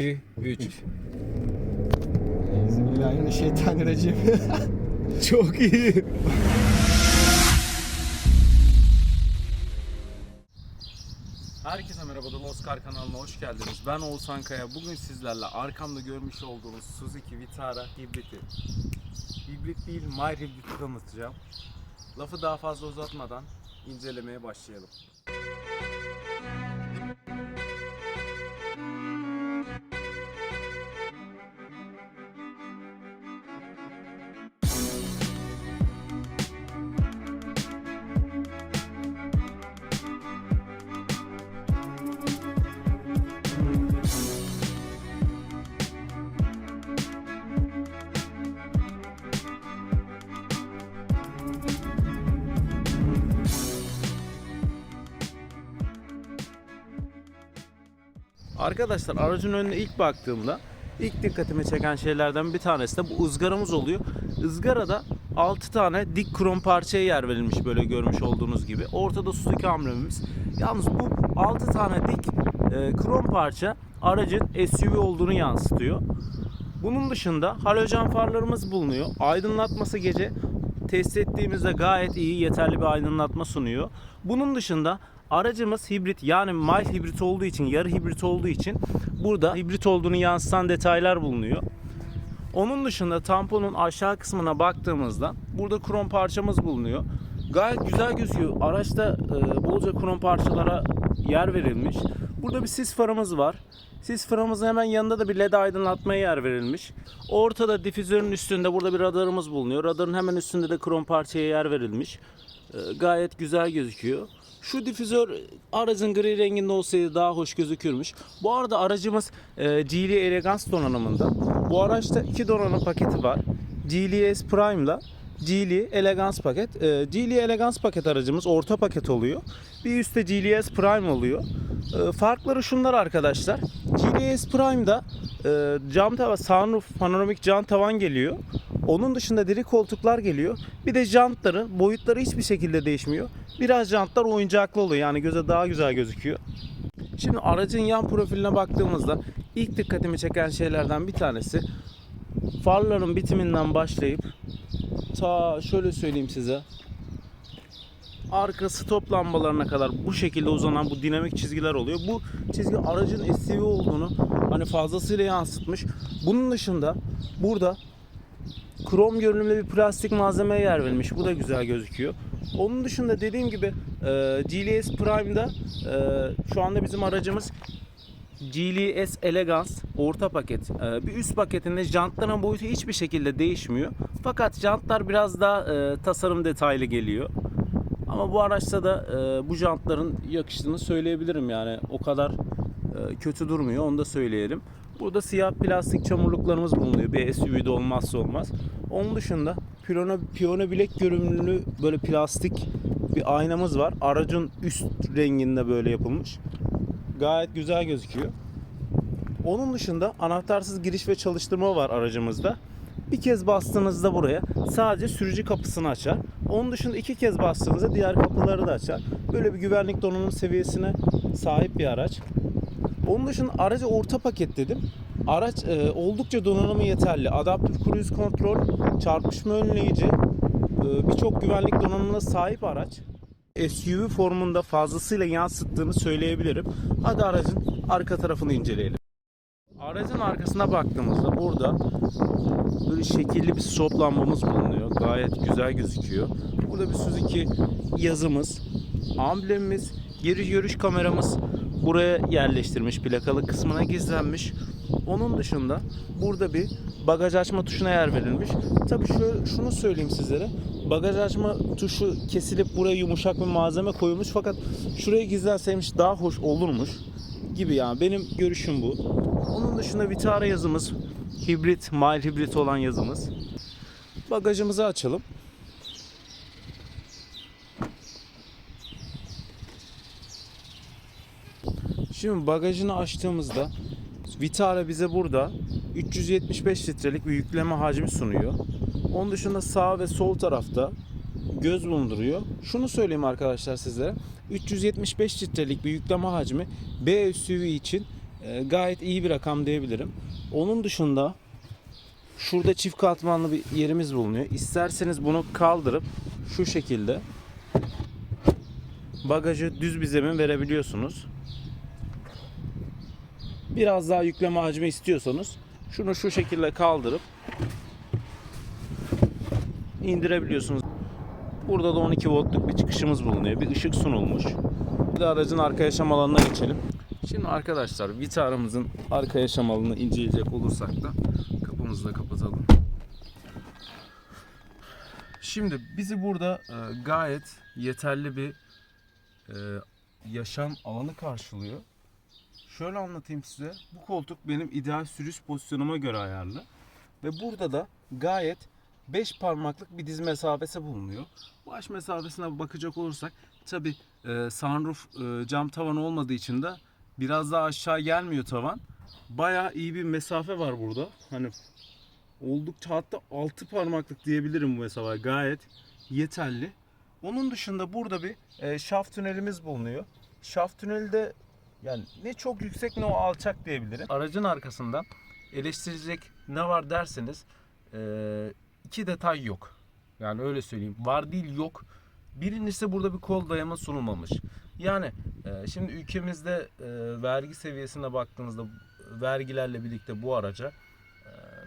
2, 3. Bismillahirrahmanirrahim. Çok iyi. Herkese merhaba The Lost Car kanalına hoş geldiniz. Ben Oğuzhan Kaya. Bugün sizlerle arkamda görmüş olduğunuz Suzuki Vitara hibriti. Hibrit değil, mild hibriti tanıtacağım. Lafı daha fazla uzatmadan incelemeye başlayalım. Arkadaşlar aracın önüne ilk baktığımda ilk dikkatimi çeken şeylerden bir tanesi de bu ızgaramız oluyor. Izgarada 6 tane dik krom parçaya yer verilmiş böyle görmüş olduğunuz gibi. Ortada Suzuki amblemimiz. Yalnız bu 6 tane dik e, krom parça aracın SUV olduğunu yansıtıyor. Bunun dışında halojen farlarımız bulunuyor. Aydınlatması gece test ettiğimizde gayet iyi, yeterli bir aydınlatma sunuyor. Bunun dışında aracımız hibrit yani mild hibrit olduğu için, yarı hibrit olduğu için burada hibrit olduğunu yansıtan detaylar bulunuyor. Onun dışında tamponun aşağı kısmına baktığımızda burada krom parçamız bulunuyor. Gayet güzel gözüküyor. Araçta e, bolca krom parçalara yer verilmiş. Burada bir sis farımız var. Sis farımızın hemen yanında da bir led aydınlatmaya yer verilmiş. Ortada difüzörün üstünde burada bir radarımız bulunuyor. Radarın hemen üstünde de krom parçaya yer verilmiş. E, gayet güzel gözüküyor. Şu difüzör aracın gri renginde olsaydı daha hoş gözükürmüş. Bu arada aracımız e, Elegance donanımında. Bu araçta iki donanım paketi var. GLS Prime GL Elegance paket. E, GL Elegance paket aracımız orta paket oluyor. Bir üstte GLS Prime oluyor. E, farkları şunlar arkadaşlar. GLS Prime'da e, cam tavan, sunroof, panoramik cam tavan geliyor. Onun dışında deri koltuklar geliyor. Bir de jantları, boyutları hiçbir şekilde değişmiyor. Biraz jantlar oyuncaklı oluyor yani göze daha güzel gözüküyor. Şimdi aracın yan profiline baktığımızda ilk dikkatimi çeken şeylerden bir tanesi farların bitiminden başlayıp ta şöyle söyleyeyim size arka stop lambalarına kadar bu şekilde uzanan bu dinamik çizgiler oluyor. Bu çizgi aracın SUV olduğunu hani fazlasıyla yansıtmış. Bunun dışında burada krom görünümlü bir plastik malzemeye yer verilmiş. Bu da güzel gözüküyor. Onun dışında dediğim gibi e, GLS Prime'da e, şu anda bizim aracımız GLS Elegance orta paket. E, bir üst paketinde jantların boyutu hiçbir şekilde değişmiyor. Fakat jantlar biraz daha e, tasarım detaylı geliyor. Ama bu araçta da e, bu jantların yakıştığını söyleyebilirim yani o kadar e, kötü durmuyor onu da söyleyelim. Burada siyah plastik çamurluklarımız bulunuyor. Bir SUV'de olmazsa olmaz. Onun dışında piyano, piyano bilek görünümlü böyle plastik bir aynamız var. Aracın üst renginde böyle yapılmış. Gayet güzel gözüküyor. Onun dışında anahtarsız giriş ve çalıştırma var aracımızda. Bir kez bastığınızda buraya sadece sürücü kapısını açar. Onun dışında iki kez bastığınızda diğer kapıları da açar. Böyle bir güvenlik donanım seviyesine sahip bir araç. Onun dışında aracı orta paket dedim. Araç e, oldukça donanımı yeterli. Adaptif cruise kontrol, çarpışma önleyici, e, birçok güvenlik donanımına sahip araç. SUV formunda fazlasıyla yansıttığını söyleyebilirim. Hadi aracın arka tarafını inceleyelim. Aracın arkasına baktığımızda burada böyle şekilli bir stop lambamız bulunuyor. Gayet güzel gözüküyor. Burada bir Suzuki yazımız, amblemimiz, geri görüş kameramız buraya yerleştirmiş. Plakalı kısmına gizlenmiş. Onun dışında burada bir bagaj açma tuşuna yer verilmiş. Tabii şöyle, şunu söyleyeyim sizlere. Bagaj açma tuşu kesilip buraya yumuşak bir malzeme koyulmuş fakat şuraya gizlenseymiş daha hoş olurmuş gibi yani benim görüşüm bu. Onun dışında Vitara yazımız, hibrit, mild hibrit olan yazımız. Bagajımızı açalım. Şimdi bagajını açtığımızda Vitara bize burada 375 litrelik bir yükleme hacmi sunuyor. Onun dışında sağ ve sol tarafta göz bulunduruyor. Şunu söyleyeyim arkadaşlar sizlere. 375 litrelik bir yükleme hacmi B SUV için e, gayet iyi bir rakam diyebilirim. Onun dışında şurada çift katmanlı bir yerimiz bulunuyor. İsterseniz bunu kaldırıp şu şekilde bagajı düz bir zemin verebiliyorsunuz. Biraz daha yükleme hacmi istiyorsanız şunu şu şekilde kaldırıp indirebiliyorsunuz. Burada da 12 voltluk bir çıkışımız bulunuyor. Bir ışık sunulmuş. De aracın arka yaşam alanına geçelim. Şimdi arkadaşlar Vitara'mızın arka yaşam alanını inceleyecek olursak da kapımızı da kapatalım. Şimdi bizi burada e, gayet yeterli bir e, yaşam alanı karşılıyor. Şöyle anlatayım size. Bu koltuk benim ideal sürüş pozisyonuma göre ayarlı. Ve burada da gayet 5 parmaklık bir diz mesafesi bulunuyor. Baş mesafesine bakacak olursak tabi e, sunroof e, cam tavan olmadığı için de biraz daha aşağı gelmiyor tavan. Bayağı iyi bir mesafe var burada. Hani oldukça hatta 6 parmaklık diyebilirim bu mesafe. Gayet yeterli. Onun dışında burada bir e, şaft tünelimiz bulunuyor. Şaft tüneli de yani ne çok yüksek ne o alçak diyebilirim. Aracın arkasında eleştirecek ne var derseniz e, iki detay yok. Yani öyle söyleyeyim. Var değil yok. Birincisi burada bir kol dayama sunulmamış. Yani e, şimdi ülkemizde e, vergi seviyesine baktığınızda vergilerle birlikte bu araca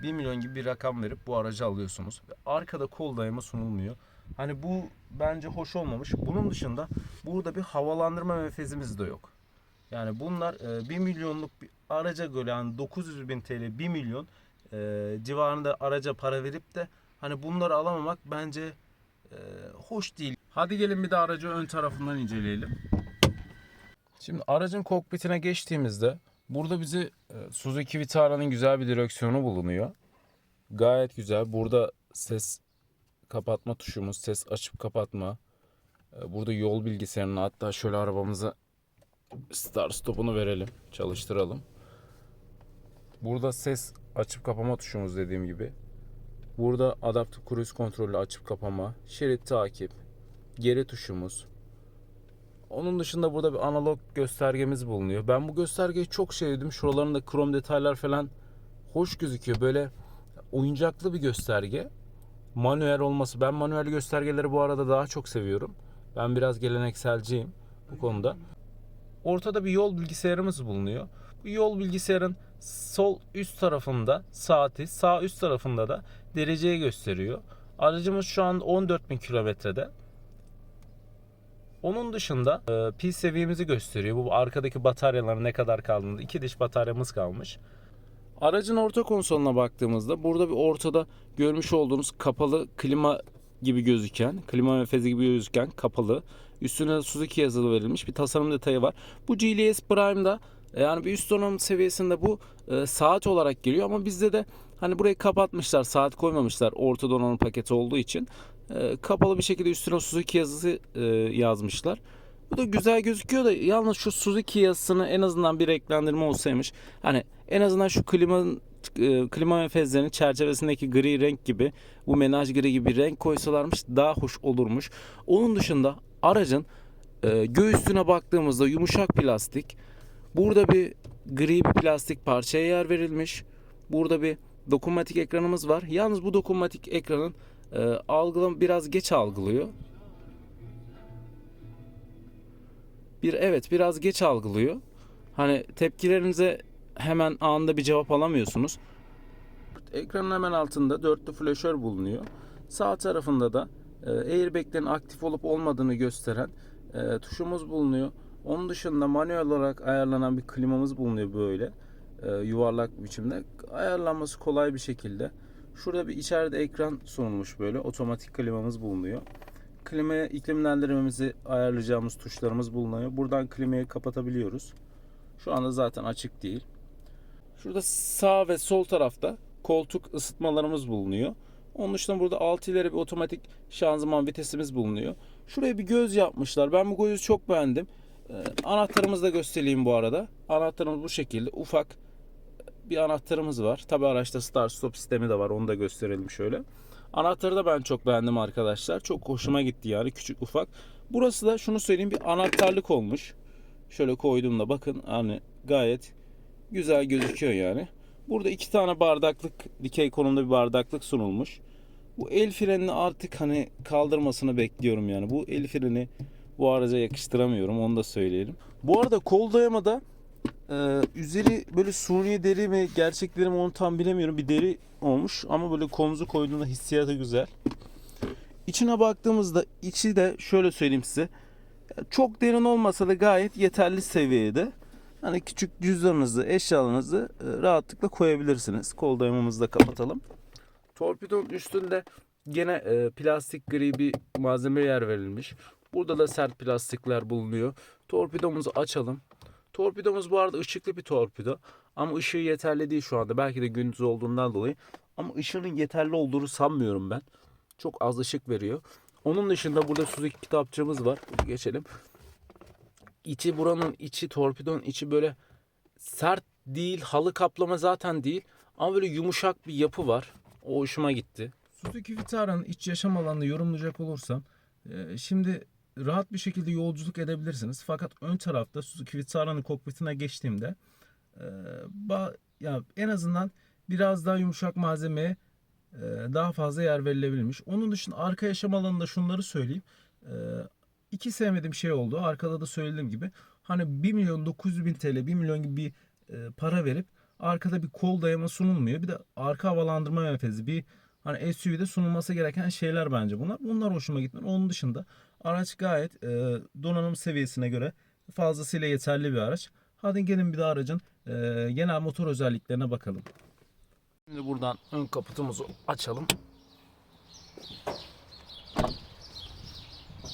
e, 1 milyon gibi bir rakam verip bu aracı alıyorsunuz. Arkada kol dayama sunulmuyor. Hani bu bence hoş olmamış. Bunun dışında burada bir havalandırma menfezimiz de yok. Yani bunlar e, 1 milyonluk bir araca göre yani 900 bin TL 1 milyon e, civarında araca para verip de hani bunları alamamak bence e, hoş değil. Hadi gelin bir de aracı ön tarafından inceleyelim. Şimdi aracın kokpitine geçtiğimizde burada bizi e, Suzuki Vitara'nın güzel bir direksiyonu bulunuyor. Gayet güzel. Burada ses kapatma tuşumuz, ses açıp kapatma. E, Burada yol bilgisayarını hatta şöyle arabamıza start stopunu verelim, çalıştıralım. Burada ses açıp kapama tuşumuz dediğim gibi. Burada adaptif cruise kontrolü açıp kapama, şerit takip, geri tuşumuz. Onun dışında burada bir analog göstergemiz bulunuyor. Ben bu göstergeyi çok sevdim. Şuralarında krom detaylar falan hoş gözüküyor. Böyle oyuncaklı bir gösterge. Manuel olması. Ben manuel göstergeleri bu arada daha çok seviyorum. Ben biraz gelenekselciyim bu konuda. Ortada bir yol bilgisayarımız bulunuyor. Bu yol bilgisayarın sol üst tarafında saati, sağ üst tarafında da dereceyi gösteriyor. Aracımız şu an 14.000 kilometrede. Onun dışında e, pil seviyemizi gösteriyor. Bu arkadaki bataryaların ne kadar kaldığını. iki diş bataryamız kalmış. Aracın orta konsoluna baktığımızda burada bir ortada görmüş olduğunuz kapalı klima gibi gözüken, klima menfezi gibi gözüken kapalı. Üstüne Suzuki yazılı verilmiş bir tasarım detayı var. Bu GLS Prime'da yani bir üst donanım seviyesinde bu e, saat olarak geliyor ama bizde de hani burayı kapatmışlar, saat koymamışlar orta donanım paketi olduğu için. E, kapalı bir şekilde üstüne Suzuki yazısı e, yazmışlar. Bu da güzel gözüküyor da yalnız şu Suzuki yazısını en azından bir renklendirme olsaymış. Hani en azından şu klimanın e, klima menfezlerinin çerçevesindeki gri renk gibi bu menaj gri gibi renk koysalarmış daha hoş olurmuş. Onun dışında aracın e, göğsüne baktığımızda yumuşak plastik. Burada bir gri bir plastik parçaya yer verilmiş. Burada bir dokunmatik ekranımız var. Yalnız bu dokunmatik ekranın e, algılama biraz geç algılıyor. Bir evet biraz geç algılıyor. Hani tepkilerinize hemen anında bir cevap alamıyorsunuz. Ekranın hemen altında dörtlü flaşör bulunuyor. Sağ tarafında da e, airbag'lerin aktif olup olmadığını gösteren e, tuşumuz bulunuyor. Onun dışında manuel olarak ayarlanan bir klimamız bulunuyor böyle e, yuvarlak biçimde. Ayarlanması kolay bir şekilde. Şurada bir içeride ekran sunulmuş böyle otomatik klimamız bulunuyor. Klimaya iklimlendirmemizi ayarlayacağımız tuşlarımız bulunuyor. Buradan klimayı kapatabiliyoruz. Şu anda zaten açık değil. Şurada sağ ve sol tarafta koltuk ısıtmalarımız bulunuyor. Onun dışında burada 6 ileri bir otomatik şanzıman vitesimiz bulunuyor. Şuraya bir göz yapmışlar. Ben bu gözü çok beğendim. Ee, anahtarımızı da göstereyim bu arada. Anahtarımız bu şekilde ufak bir anahtarımız var. Tabi araçta start stop sistemi de var. Onu da gösterelim şöyle. Anahtarı da ben çok beğendim arkadaşlar. Çok hoşuma gitti yani küçük ufak. Burası da şunu söyleyeyim bir anahtarlık olmuş. Şöyle koyduğumda bakın hani gayet Güzel gözüküyor yani. Burada iki tane bardaklık, dikey konumda bir bardaklık sunulmuş. Bu el frenini artık hani kaldırmasını bekliyorum yani. Bu el freni bu araca yakıştıramıyorum onu da söyleyelim. Bu arada kol dayamada e, üzeri böyle suni deri mi gerçek deri mi onu tam bilemiyorum. Bir deri olmuş ama böyle kolunuzu koyduğunda hissiyatı güzel. İçine baktığımızda içi de şöyle söyleyeyim size. Çok derin olmasa da gayet yeterli seviyede. Hani küçük cüzdanınızı, eşyalarınızı e, rahatlıkla koyabilirsiniz. Kol dayamamızı da kapatalım. Torpidonun üstünde gene e, plastik gri bir malzeme yer verilmiş. Burada da sert plastikler bulunuyor. Torpidomuzu açalım. Torpidomuz bu arada ışıklı bir torpido. Ama ışığı yeterli değil şu anda. Belki de gündüz olduğundan dolayı. Ama ışığının yeterli olduğunu sanmıyorum ben. Çok az ışık veriyor. Onun dışında burada Suzuki kitapçığımız var. Geçelim. İçi buranın içi torpidonun içi böyle sert değil. Halı kaplama zaten değil. Ama böyle yumuşak bir yapı var. O hoşuma gitti. Suzuki Vitara'nın iç yaşam alanını yorumlayacak olursam e, şimdi rahat bir şekilde yolculuk edebilirsiniz. Fakat ön tarafta Suzuki Vitara'nın kokpitine geçtiğimde e, ya en azından biraz daha yumuşak malzemeye e, daha fazla yer verilebilmiş. Onun dışında arka yaşam alanında şunları söyleyeyim. E, iki sevmediğim şey oldu. Arkada da söylediğim gibi. Hani 1 milyon 900 bin TL 1 milyon gibi bir e, para verip arkada bir kol dayama sunulmuyor. Bir de arka havalandırma menfezi bir hani SUV'de sunulması gereken şeyler bence bunlar. Bunlar hoşuma gitmedi. Onun dışında araç gayet e, donanım seviyesine göre fazlasıyla yeterli bir araç. Hadi gelin bir de aracın e, genel motor özelliklerine bakalım. Şimdi buradan ön kaputumuzu açalım.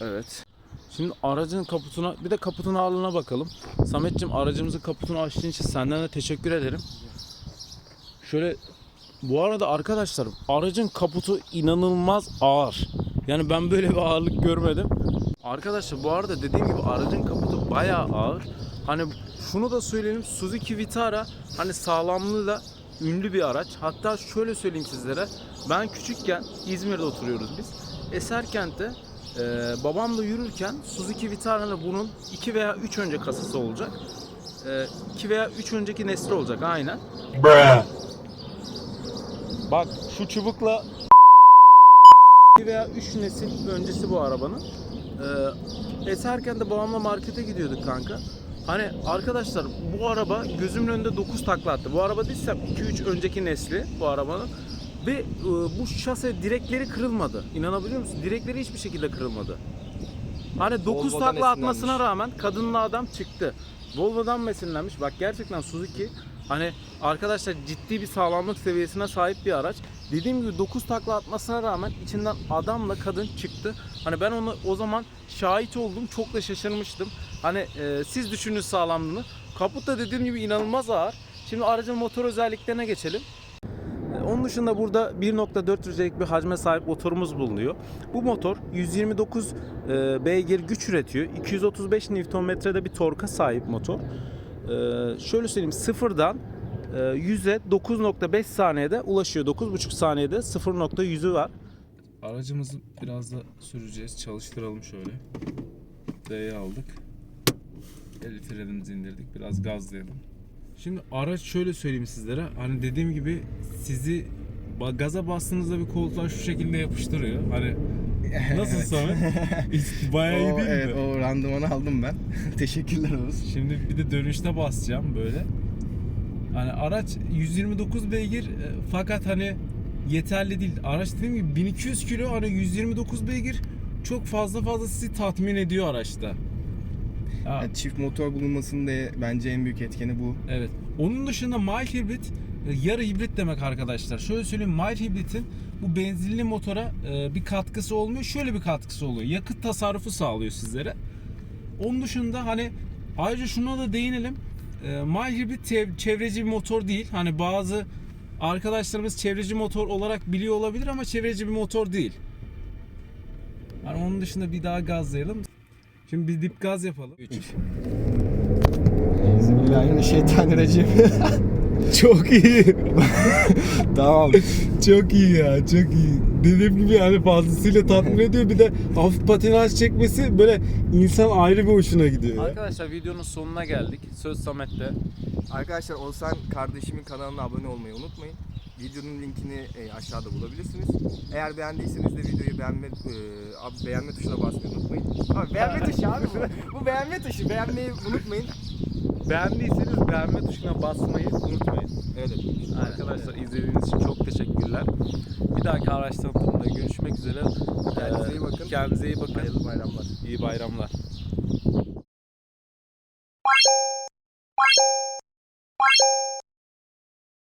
Evet. Şimdi aracın kaputuna bir de kaputun ağırlığına bakalım. Sametciğim aracımızın kaputunu açtığın için senden de teşekkür ederim. Şöyle bu arada arkadaşlar aracın kaputu inanılmaz ağır. Yani ben böyle bir ağırlık görmedim. Arkadaşlar bu arada dediğim gibi aracın kaputu bayağı ağır. Hani şunu da söyleyelim Suzuki Vitara hani sağlamlığıyla ünlü bir araç. Hatta şöyle söyleyeyim sizlere. Ben küçükken İzmir'de oturuyoruz biz. Eserkent'te e, babamla yürürken Suzuki Vitara'nın bunun 2 veya 3 önce kasası olacak. 2 veya 3 önceki nesli olacak aynen. Bak şu çubukla 2 veya 3 nesil öncesi bu arabanın. Ee, eserken de babamla markete gidiyorduk kanka. Hani arkadaşlar bu araba gözümün önünde 9 takla attı. Bu araba değilsem 2-3 önceki nesli bu arabanın. Ve e, bu şase direkleri kırılmadı. İnanabiliyor musun? Direkleri hiçbir şekilde kırılmadı. Hani 9 Volvo'dan takla atmasına esinlenmiş. rağmen kadınla adam çıktı. Volvo'dan mesinlenmiş. Bak gerçekten Suzuki hani arkadaşlar ciddi bir sağlamlık seviyesine sahip bir araç. Dediğim gibi 9 takla atmasına rağmen içinden adamla kadın çıktı. Hani ben onu o zaman şahit oldum. Çok da şaşırmıştım. Hani e, siz düşünün sağlamlığını. Kaput da dediğim gibi inanılmaz ağır. Şimdi aracın motor özelliklerine geçelim. E, Onun dışında burada 1.4 litrelik bir hacme sahip motorumuz bulunuyor. Bu motor 129 e, beygir güç üretiyor. 235 Nm'de bir torka sahip motor. E, şöyle söyleyeyim sıfırdan e, 100'e 9.5 saniyede ulaşıyor. 9.5 saniyede 0.100'ü var. Aracımızı biraz da süreceğiz. Çalıştıralım şöyle. D'ye aldık. El frenimizi indirdik. Biraz gazlayalım. Şimdi araç şöyle söyleyeyim sizlere. Hani dediğim gibi sizi gaza bastığınızda bir koltuğa şu şekilde yapıştırıyor. Hani nasıl Samet? Bayağı iyi O, değil evet, mi? o randımanı aldım ben. Teşekkürler Oğuz. Şimdi bir de dönüşte basacağım böyle. Hani araç 129 beygir e, fakat hani yeterli değil. Araç dediğim gibi 1200 kilo hani 129 beygir çok fazla fazla sizi tatmin ediyor araçta. Ya, Yani çift motor bulunmasının da bence en büyük etkeni bu. evet. Onun dışında mild hibrit e, yarı hibrit demek arkadaşlar. Şöyle söyleyeyim mild hibritin bu benzinli motora e, bir katkısı olmuyor. Şöyle bir katkısı oluyor. Yakıt tasarrufu sağlıyor sizlere. Onun dışında hani ayrıca şuna da değinelim. E, mild hibrit çevreci bir motor değil. Hani bazı arkadaşlarımız çevreci motor olarak biliyor olabilir ama çevreci bir motor değil. Hani onun dışında bir daha gazlayalım. Şimdi bir dip gaz yapalım. 3 Bismillahirrahmanirrahim. Çok iyi. tamam. Çok iyi ya çok iyi. Dediğim gibi yani fazlasıyla tatmin ediyor. Bir de hafif patinaj çekmesi böyle insan ayrı bir hoşuna gidiyor ya. Arkadaşlar videonun sonuna geldik. Söz Samet'te. Arkadaşlar Oğuzhan kardeşimin kanalına abone olmayı unutmayın. Videonun linkini e, aşağıda bulabilirsiniz. Eğer beğendiyseniz de videoyu beğenme e, beğenme tuşuna basmayı unutmayın. Abi beğenme tuşu abi bu. Bu beğenme tuşu. Beğenmeyi unutmayın. Beğendiyseniz beğenme tuşuna basmayı unutmayın. Evet. Arkadaşlar izlediğiniz için çok teşekkürler. Bir dahaki araç tanıtımında görüşmek üzere. Kendinize Ee, iyi bakın. Kendinize iyi bakın. Hayırlı bayramlar. İyi bayramlar.